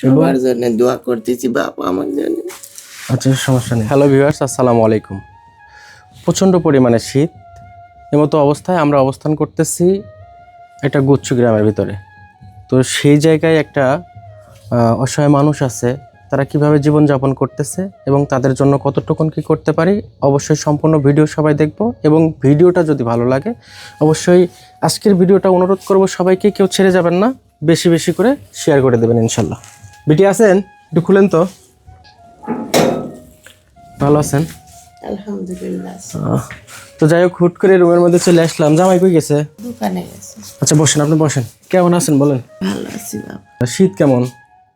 সবার জন্য দোয়া করতেছি বাপ আমার জন্য। আচ্ছা সমস্যা নেই। হ্যালো ভিউয়ার্স আসসালামু আলাইকুম। প্রচণ্ড পরিমাণে শীত। এমতো অবস্থায় আমরা অবস্থান করতেছি একটা গুচ্ছ গ্রামের ভিতরে। তো সেই জায়গায় একটা অসহায় মানুষ আছে। তারা কীভাবে জীবনযাপন করতেছে এবং তাদের জন্য কতটুকুন কি করতে পারি অবশ্যই সম্পূর্ণ ভিডিও সবাই দেখব। এবং ভিডিওটা যদি ভালো লাগে অবশ্যই আজকের ভিডিওটা অনুরোধ করব সবাইকে কেউ ছেড়ে যাবেন না। বেশি বেশি করে শেয়ার করে দেবেন ইনশাল্লাহ। বিটি আছেন? একটু খুলেন তো। ভালো আছেন? আলহামদুলিল্লাহ তো যাই হোক হুট করে রুমের মধ্যে চলে আসলাম। জামাই কই গেছে? দোকানে গেছে। আচ্ছা বসেন আপনি বসেন। কেমন আছেন বলেন? ভালো আছি বাপ। শীত কেমন?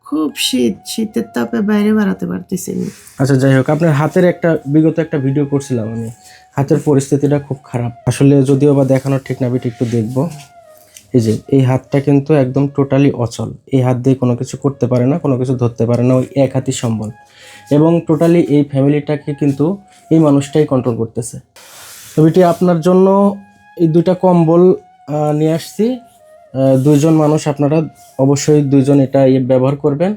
খুব শীত। শীতের তাপে বাইরে বেড়াতে পারতেছি না। আচ্ছা যাই হোক আপনার হাতের একটা বিগত একটা ভিডিও করছিলাম আমি। হাতের পরিস্থিতিটা খুব খারাপ। আসলে যদিও বা দেখানোর ঠিক না বিটি একটু দেখব। এই যে এই হাতটা কিন্তু একদম টোটালি অচল। এই হাত দিয়ে কোনো কিছু করতে পারে না কোনো কিছু ধরতে পারে না ওই এক হাতি সম্বল। এবং টোটালি এই ফ্যামিলিটাকে কিন্তু এই মানুষটাই কন্ট্রোল করতেছে। তো বিটি আপনার জন্য এই দুইটা কম্বল নিয়ে আসছি। দুজন মানুষ আপনারা অবশ্যই দুজন এটা ইয়ে ব্যবহার করবেন।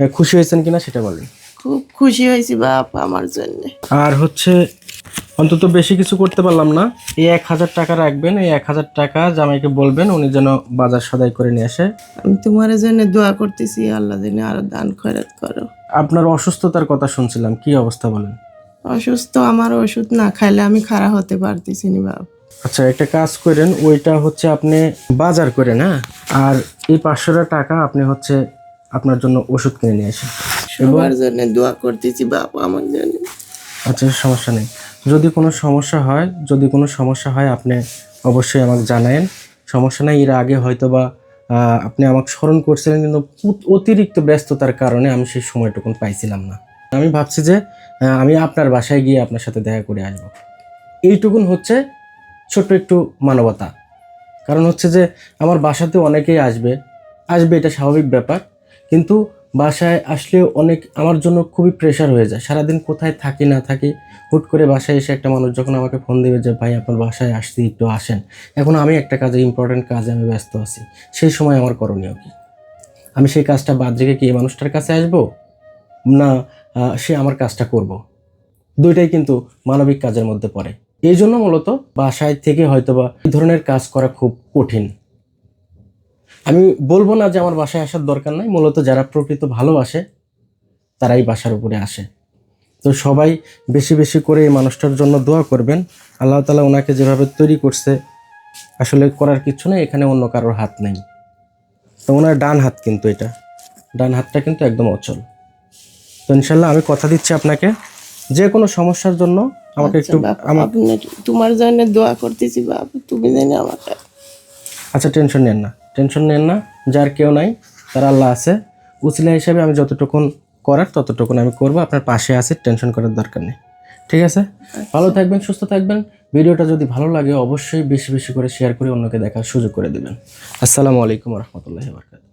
খুশি হয়েছেন কিনা সেটা বলেন। খুব খুশি হয়েছি বাপ আমার জন্য। আর হচ্ছে অন্তত বেশি কিছু করতে পারলাম না। এই এক হাজার টাকা রাখবেন এই এক হাজার টাকা জামাইকে বলবেন উনি যেন বাজার সদাই করে নিয়ে আসে। আমি তোমার জন্য দোয়া করতেছি আল্লাহ যেন আরও দান খয়রাত করো। আপনার অসুস্থতার কথা শুনছিলাম কি অবস্থা বলেন? অসুস্থ আমার ওষুধ না খাইলে আমি খাড়া হতে পারতেছি না বাপ। আচ্ছা একটা কাজ করেন ওইটা হচ্ছে আপনি বাজার করেন হ্যাঁ আর এই পাঁচশোটা টাকা আপনি হচ্ছে আপনার জন্য ওষুধ কিনে নিয়ে আসেন। সবার জন্য দোয়া করতেছি বাপ আমার জন্য। আচ্ছা সমস্যা নেই। যদি কোনো সমস্যা হয়, যদি কোনো সমস্যা হয়, আপনি অবশ্যই আমাকে জানায়েন। সমস্যা নেই, এর আগে হয়তো বা আপনি আমাকে স্মরণ করছিলেন, কিন্তু অতিরিক্ত ব্যস্ততার কারণে আমি সেই সময়টুকুন পাইছিলাম না। আমি ভাবছি যে আমি আপনার বাসায় গিয়ে আপনার সাথে দেখা করে আসব। এইটুকুন হচ্ছে ছোট্ট একটু মানবতা। কারণ হচ্ছে যে, আমার বাসাতে অনেকেই আসবে। আসবে, এটা স্বাভাবিক ব্যাপার। কিন্তু বাসায় আসলে অনেক আমার জন্য খুবই প্রেশার হয়ে যায়। সারাদিন কোথায় থাকি, না থাকি, হুট করে বাসায় এসে একটা মানুষ যখন আমাকে ফোন দেবে যে, ভাই, আপনার বাসায় আসছি, একটু আসেন। এখন আমি একটা কাজে ইম্পর্টেন্ট কাজে আমি ব্যস্ত আছি। সেই সময় আমার করণীয় কি? আমি সেই কাজটা বাদ রেখে কি মানুষটার কাছে আসব? না সে আমার কাজটা করব। দুইটাই কিন্তু মানবিক কাজের মধ্যে পড়ে। এই জন্য মূলত বাসায় থেকে হয়তোবা এই ধরনের কাজ করা খুব কঠিন। আমি বলব না যে আমার বাসায় আসার দরকার নাই মূলত যারা প্রকৃত ভালোবাসে তারাই বাসার উপরে আসে। তো সবাই বেশি বেশি করে এই মানুষটার জন্য দোয়া করবেন। আল্লাহ তালা ওনাকে যেভাবে তৈরি করছে আসলে করার কিছু নেই এখানে অন্য কারোর হাত নেই। তো ওনার ডান হাত কিন্তু এটা। ডান হাতটা কিন্তু একদম অচল। তো ইনশাল্লাহ আমি কথা দিচ্ছি আপনাকে যে কোনো সমস্যার জন্য আমাকে একটু বাপ আমার তোমার জন্য দোয়া করতেছি বাপ তুমি জানি আমাকে আচ্ছা টেনশন নেন না। টেনশন নেন না, যার কেউ নাই, তার আল্লাহ আছে। উচিলা হিসাবে আমি যতটুকুন করার, ততটুকুন আমি করব। আপনার পাশে আছে, টেনশন করার দরকার নেই। ঠিক আছে? ভালো থাকবেন, সুস্থ থাকবেন। ভিডিওটা যদি ভালো লাগে, অবশ্যই বেশি বেশি করে শেয়ার করে অন্যকে দেখার সুযোগ করে দেবেন। আসসালামু আলাইকুম রহমতুল্লাহ বরকাত